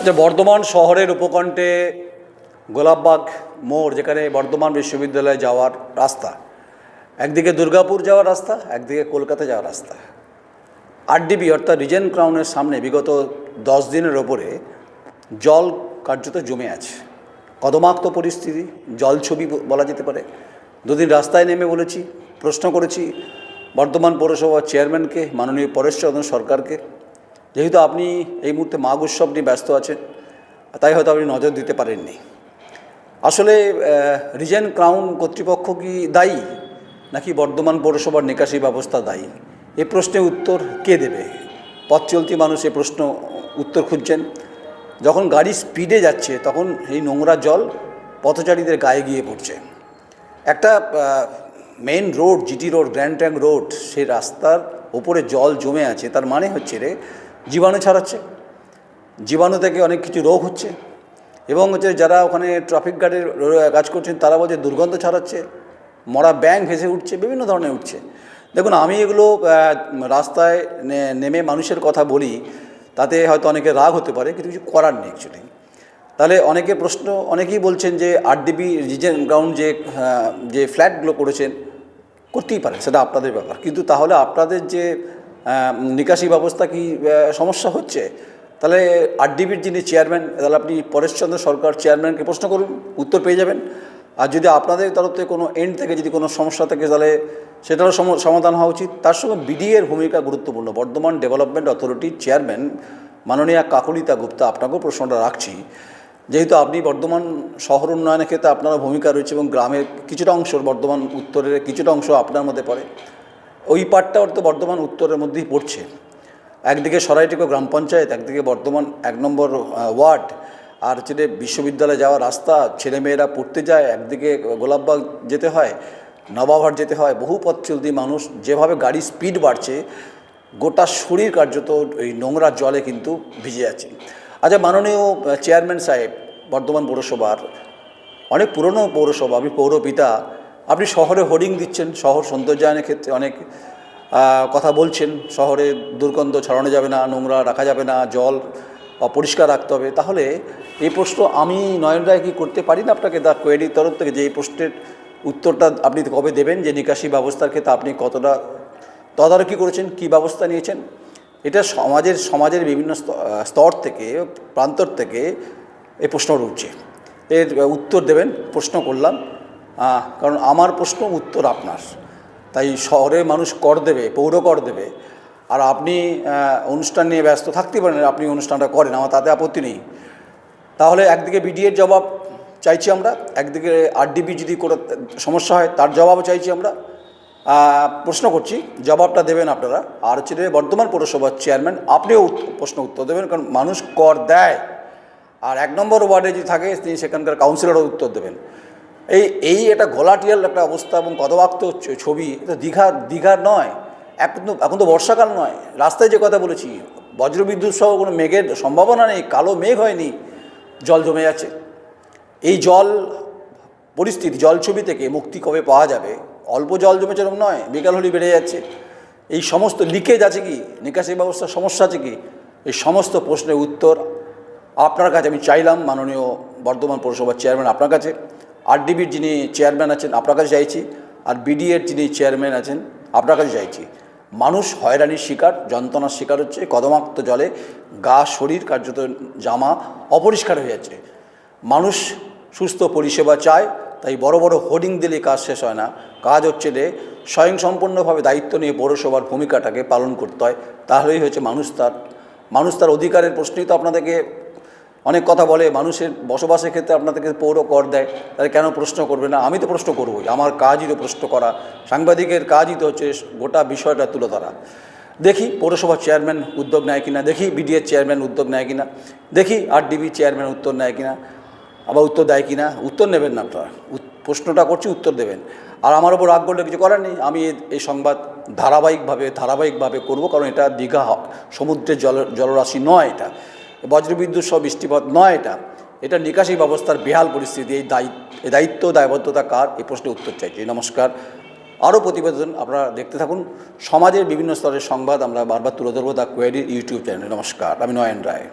আচ্ছা বর্ধমান শহরের উপকণ্ঠে গোলাপবাগ মোড়, যেখানে বর্ধমান বিশ্ববিদ্যালয়ে যাওয়ার রাস্তা, একদিকে দুর্গাপুর যাওয়ার রাস্তা, একদিকে কলকাতা যাওয়ার রাস্তা। আরডিবি, অর্থাৎ রিজেন ক্রাউনের সামনে বিগত দশ দিনের ওপরে জল কার্যত জমে আছে। কদমাক্ত পরিস্থিতি, জল ছবি বলা যেতে পারে। দুদিন রাস্তায় নেমে বলেছি, প্রশ্ন করেছি বর্ধমান পৌরসভার চেয়ারম্যানকে, মাননীয় পরেশচন্দ্র সরকারকে। যেহেতু আপনি এই মুহূর্তে মাঘ উৎসব নিয়ে ব্যস্ত আছেন, তাই হয়তো আপনি নজর দিতে পারেননি। আসলে রিজেন ক্রাউন কর্তৃপক্ষ কি দায়ী? নাকি বর্ধমান পৌরসভার নিকাশি ব্যবস্থা দায়ী? এ প্রশ্নের উত্তর কে দেবে? পথ চলতি মানুষ এ প্রশ্ন উত্তর খুঁজছেন। যখন গাড়ি স্পিডে যাচ্ছে, তখন এই নোংরা জল পথচারীদের গায়ে গিয়ে পড়ছে। একটা main road, GT road, grand trunk road সেই রাস্তার ওপরে জল জমে আছে, তার মানে হচ্ছে রে জীবাণু ছড়াচ্ছে, জীবাণু থেকে অনেক কিছু রোগ হচ্ছে এবং হচ্ছে যারা ওখানে ট্রাফিক গার্ডের কাজ করছেন তারা বলছে দুর্গন্ধ ছড়াচ্ছে, মরা ব্যাং ভেসে উঠছে, বিভিন্ন ধরনের উঠছে। দেখুন, আমি এগুলো রাস্তায় নেমে মানুষের কথা বলি, তাতে হয়তো অনেকে রাগ হতে পারে, কিন্তু কিছু করার নেই অ্যাকচুয়ালি তাহলে অনেকে প্রশ্ন, অনেকেই বলছেন যে আরডিবি রিজেন গ্রাউন্ড যে যে ফ্ল্যাটগুলো করেছেন, করতেই পারে সেটা আপনাদের ব্যাপার। কিন্তু তাহলে আপনাদের যে নিকাশি ব্যবস্থা কি সমস্যা হচ্ছে? তাহলে আরডিবির যিনি চেয়ারম্যান তাহলে আপনি পরেশচন্দ্র সরকার চেয়ারম্যানকে প্রশ্ন করুন, উত্তর পেয়ে যাবেন। আর যদি আপনাদের তরফ থেকে কোনো এন্ড থেকে যদি কোনো সমস্যা থাকে, তাহলে সেটারও সম- সমাধান হওয়া উচিত। তার সঙ্গে বিডিএর ভূমিকা গুরুত্বপূর্ণ। বর্ধমান ডেভেলপমেন্ট অথরিটির চেয়ারম্যান মাননীয়া কাকলিতা গুপ্তা, আপনাকেও প্রশ্নটা রাখছি। যেহেতু আপনি বর্ধমান শহর উন্নয়নের ক্ষেত্রে আপনারও ভূমিকা রয়েছে এবং গ্রামের কিছুটা অংশ, বর্ধমান উত্তরের কিছুটা অংশ আপনার মধ্যে পড়ে। ওই পার্টটা ওর তো বর্ধমান উত্তরের মধ্যেই পড়ছে। একদিকে সরাইটিকো গ্রাম পঞ্চায়েত, একদিকে বর্ধমান এক নম্বর ওয়ার্ড। আর হচ্ছে বিশ্ববিদ্যালয়ে যাওয়ার রাস্তা, ছেলেমেয়েরা পড়তে যায়, একদিকে গোলাপবাগ যেতে হয়, নবাবহাট যেতে হয়, বহু পথ চলতি মানুষ যেভাবে গাড়ি স্পিড বাড়ছে, গোটা শরীর কার্যত এই নোংরা জলে কিন্তু ভিজে যাচ্ছে। আচ্ছা মাননীয় চেয়ারম্যান সাহেব, বর্ধমান পৌরসভার অনেক পুরনো পৌরসভা আপনি পৌরপিতা আপনি শহরে হোর্ডিং দিচ্ছেন, শহর সৌন্দর্যায়নের ক্ষেত্রে অনেক কথা বলছেন, শহরে দুর্গন্ধ ছড়ানো যাবে না, নোংরা রাখা যাবে না, জল অপরিষ্কার রাখতে হবে। তাহলে এই প্রশ্ন আমি নয়ন রায় কি করতে পারি না আপনাকে দ্য কোয়েডির তরফ থেকে যে এই প্রশ্নের উত্তরটা আপনি কবে দেবেন, যে নিকাশি ব্যবস্থার ক্ষেত্রে আপনি কতটা তদারকি করেছেন, কি ব্যবস্থা নিয়েছেন? এটা সমাজের সমাজের বিভিন্ন স্তর- থেকে, প্রান্তর থেকে এই প্রশ্ন উঠছে। এর উত্তর দেবেন, প্রশ্ন করলাম। কারণ আমার প্রশ্ন উত্তর আপনার। তাই শহরের মানুষ কর দেবে, পৌর কর দেবে। আর আপনি অনুষ্ঠান নিয়ে ব্যস্ত থাকতে পারেন, আপনি অনুষ্ঠানটা করেন, আমার তাতে আপত্তি নেই। তাহলে একদিকে বিডিএর জবাব চাইছি আমরা, একদিকে আরডিবি যদি কোনো সমস্যা হয়, তার জবাবও চাইছি আমরা। প্রশ্ন করছি, জবাবটা দেবেন আপনারা। আর হচ্ছে বর্ধমান পৌরসভার চেয়ারম্যান, আপনিও প্রশ্ন উত্তর দেবেন, কারণ মানুষ কর দেয়। আর এক নম্বর ওয়ার্ডে যদি থাকে, তিনি সেখানকার কাউন্সিলরও উত্তর দেবেন। এই এই একটা ঘোলাটিয়াল একটা অবস্থা এবং কদবাক্ত ছবি, এটা দীঘার দীঘার নয়, এখন তো এখন তো বর্ষাকাল নয়। রাস্তায় যে কথা বলেছি, বজ্রবিদ্যুৎ সহ কোনো মেঘের সম্ভাবনা নেই, কালো মেঘ হয়নি, জল জমে যাচ্ছে। এই জল পরিস্থিতি, জল ছবি থেকে মুক্তি কবে পাওয়া যাবে? অল্প জল জমেছে এরকম নয়, বিকাল হলেই বেড়ে যাচ্ছে। এই সমস্ত লিকেজ আছে কি? নিকাশি ব্যবস্থার সমস্যা আছে কি? এই সমস্ত প্রশ্নের উত্তর আপনার কাছে আমি চাইলাম, মাননীয় বর্ধমান পৌরসভার চেয়ারম্যান আপনার কাছে। আরডিবির যিনি চেয়ারম্যান আছেন, আপনার কাছে চাইছি আর বিডিএর যিনি চেয়ারম্যান আছেন, আপনার কাছে চাইছি মানুষ হয়রানির শিকার, যন্ত্রণার শিকার হচ্ছে, কদমাক্ত জলে গা শরীর কার্যত জামা অপরিষ্কার হয়ে যাচ্ছে। মানুষ সুস্থ পরিষেবা চায়, তাই বড় বড় হোর্ডিং দিলে কাজ শেষ হয় না। কাজ হচ্ছে যে স্বয়ংসম্পূর্ণভাবে দায়িত্ব নিয়ে পৌরসভার ভূমিকাটাকে পালন করতে হয়। তাহলেই হচ্ছে মানুষ তার মানুষ তার অধিকারের প্রশ্নেই তো আপনাদেরকে অনেক কথা বলে, মানুষের বসবাসের ক্ষেত্রে আপনাদেরকে পৌর কর দেয়, তাহলে কেন প্রশ্ন করবে না? আমি তো প্রশ্ন করবই, আমার কাজই তো প্রশ্ন করা। সাংবাদিকের কাজই তো হচ্ছে গোটা বিষয়টা তুলে ধরা। দেখি পৌরসভার চেয়ারম্যান উদ্যোগ নেয় কিনা, দেখি বিডিএর চেয়ারম্যান উদ্যোগ নেয় কিনা, দেখি আরডিবি চেয়ারম্যান উত্তর নেয় কিনা, আবার উত্তর দেয় কিনা, উত্তর নেবেন না আপনারা। প্রশ্নটা করছি উত্তর দেবেন। আর আমার ওপর রাগ করলে কিছু করার নেই, আমি এই সংবাদ ধারাবাহিকভাবে ধারাবাহিকভাবে করব, কারণ এটা দীঘা সমুদ্রের জল জলরাশি নয় এটা। বজ্রবিদ্যুৎ সহ বৃষ্টিপাত নয় এটা। এটা নিকাশি ব্যবস্থার বেহাল পরিস্থিতি। এই দায়িত্ব দায়িত্ব, দায়বদ্ধতা কার? এই প্রশ্নের উত্তর চাইছি নমস্কার। আরও প্রতিবেদন আপনারা দেখতে থাকুন। সমাজের বিভিন্ন স্তরের সংবাদ আমরা বারবার তুলে ধরবো দ্য কোয়েরির ইউটিউব চ্যানেলে। নমস্কার, আমি নয়ন রায়।